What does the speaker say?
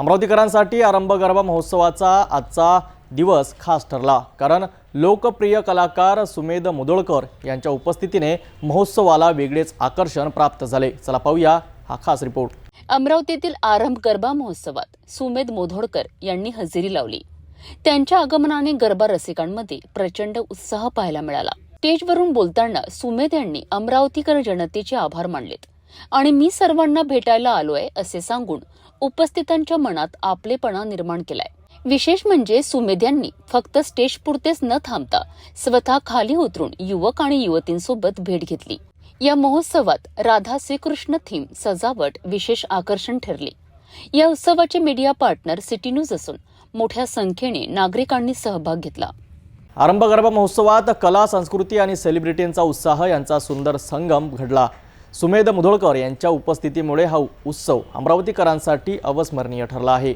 अमरावतीकरांसाठी आरंभ गरबा महोत्सवाचा आजचा दिवस खास ठरला. कारण लोकप्रिय कलाकार सुमेध मुदोळकर यांच्या उपस्थितीने महोत्सवाला वेगळेच आकर्षण प्राप्त झाले. चला पाहूया हा खास रिपोर्ट. अमरावतीतील आरंभ गरबा महोत्सवात सुमेध मोधोडकर यांनी हजेरी लावली. त्यांच्या आगमनाने गरबा रसिकांमध्ये प्रचंड उत्साह पाहायला मिळाला. स्टेजवरून बोलताना सुमेध यांनी अमरावतीकर जनतेचे आभार मानलेत. आणि मी सर्वांना भेटायला आलोय असे सांगून उपस्थितांच्या मनात आपलेपणा निर्माण केलाय. विशेष म्हणजे सुमेध यांनी फक्त स्टेज पुरतेच न थांबता स्वतः खाली उतरून युवक आणि युवतींसोबत भेट घेतली. या महोत्सवात राधा श्रीकृष्ण थीम सजावट विशेष आकर्षण ठरले. या उत्सवाचे मीडिया पार्टनर सिटी न्यूज असून मोठ्या संख्येने नागरिकांनी सहभाग घेतला. आरंभ गरबा महोत्सवात कला संस्कृती आणि सेलिब्रिटींचा उत्साह यांचा सुंदर संगम घडला. सुमेध मुधोळकर यांच्या उपस्थितीमुळे हा उत्सव अमरावतीकरांसाठी अविस्मरणीय ठरला आहे.